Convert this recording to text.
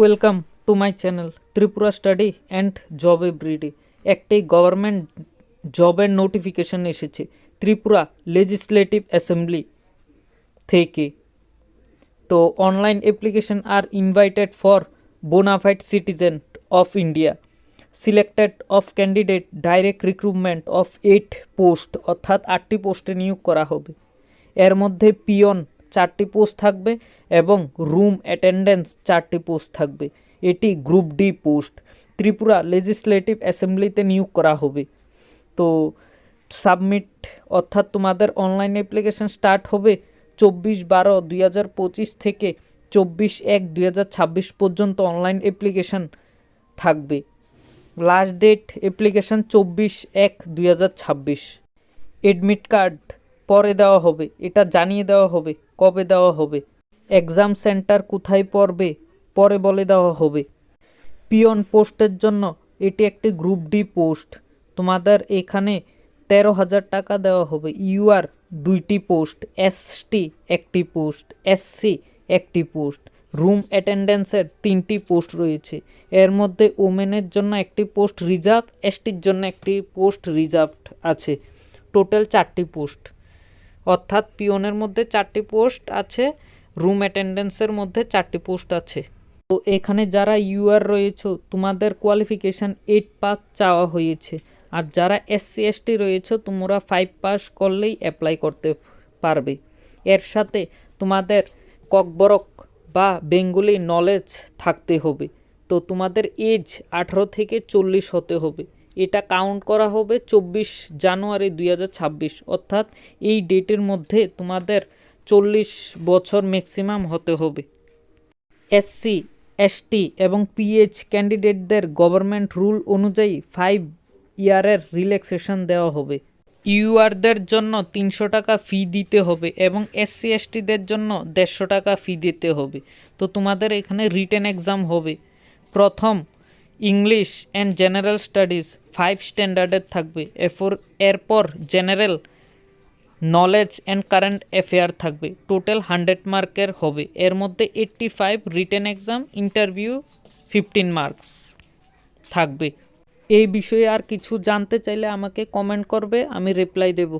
Welcome to my channel Tripura study and job everyday একটি government জবের notification এসেছে Tripura legislative assembly থেকে। তো online application are invited for bonafide citizen of India selected of candidate direct recruitment of eight post অর্থাৎ আটটি পোস্টে নিয়োগ করা হবে। এর মধ্যে পিয়ন চারটি পোস্ট থাকবে এবং রুম অ্যাটেন্ডেন্স চারটি পোস্ট থাকবে। এটি group D post. Tripura legislative অ্যাসেম্বলিতে নিয়োগ করা হবে। তো সাবমিট অর্থাৎ তোমাদের অনলাইন অ্যাপ্লিকেশন স্টার্ট হবে চব্বিশ বারো দুই থেকে চব্বিশ এক দুই পর্যন্ত অনলাইন অ্যাপ্লিকেশন থাকবে। লাস্ট ডেট অ্যাপ্লিকেশন চব্বিশ এক দুই হাজার ছাব্বিশ। এডমিট কার্ড পরে দেওয়া হবে। এটা জানিয়ে দেওয়া হবে। কবে দেওয়া হবে? এক্সাম সেন্টার কোথায় পড়বে? পরে বলে দেওয়া হবে। পিয়ন পোস্টের জন্য এটি একটি গ্রুপ ডি পোস্ট। তোমাদের এখানে তেরো হাজার টাকা দেওয়া হবে। ইউআর দুইটি পোস্ট এসটি একটি পোস্ট এসসি একটি পোস্ট। রুম অ্যাটেন্ডেন্সের তিনটি পোস্ট রয়েছে। এর মধ্যে ওমেনের জন্য একটি পোস্ট রিজার্ভ এসটির জন্য একটি পোস্ট রিজার্ভড আছে। টোটাল চারটি পোস্ট। অর্থাৎ পিয়নের মধ্যে চারটি পোস্ট আছে, রুম অ্যাটেন্ডেন্সের মধ্যে চারটি পোস্ট আছে। তো এখানে যারা ইউআর রয়েছে, তোমাদের কোয়ালিফিকেশান এইট পাস চাওয়া হয়েছে। আর যারা এসসি এসটি রয়েছে, তোমরা ফাইভ পাস করলেই অ্যাপ্লাই করতে পারবে। এর সাথে তোমাদের ককবরক বা বেঙ্গলি নলেজ থাকতে হবে। তো তোমাদের এজ আঠারো থেকে চল্লিশ হতে হবে। এটা কাউন্ট করা হবে চব্বিশ জানুয়ারি দুই হাজার ছাব্বিশ। অর্থাৎ এই ডেটের মধ্যে তোমাদের চল্লিশ বছর ম্যাক্সিমাম হতে হবে। এসসি এসটি এবং পিএইচ ক্যান্ডিডেটদের গভর্নমেন্ট রুল অনুযায়ী ফাইভ ইয়ারের রিল্যাক্সেশন দেওয়া হবে। ইউআরদের জন্য তিনশো টাকা ফি দিতে হবে এবং এসসি এসটিদের জন্য দেড়শো টাকা ফি দিতে হবে। তো তোমাদের এখানে রিটেন এক্সাম হবে। প্রথম English and general studies five স্ট্যান্ডার্ডের থাকবে। এরপর এরপর general knowledge and current affair থাকবে। টোটাল হান্ড্রেড মার্কের হবে। এর মধ্যে eighty five written exam interview fifteen marks থাকবে। এই বিষয়ে আর কিছু জানতে চাইলে আমাকে কমেন্ট করবে, আমি রিপ্লাই দেবো।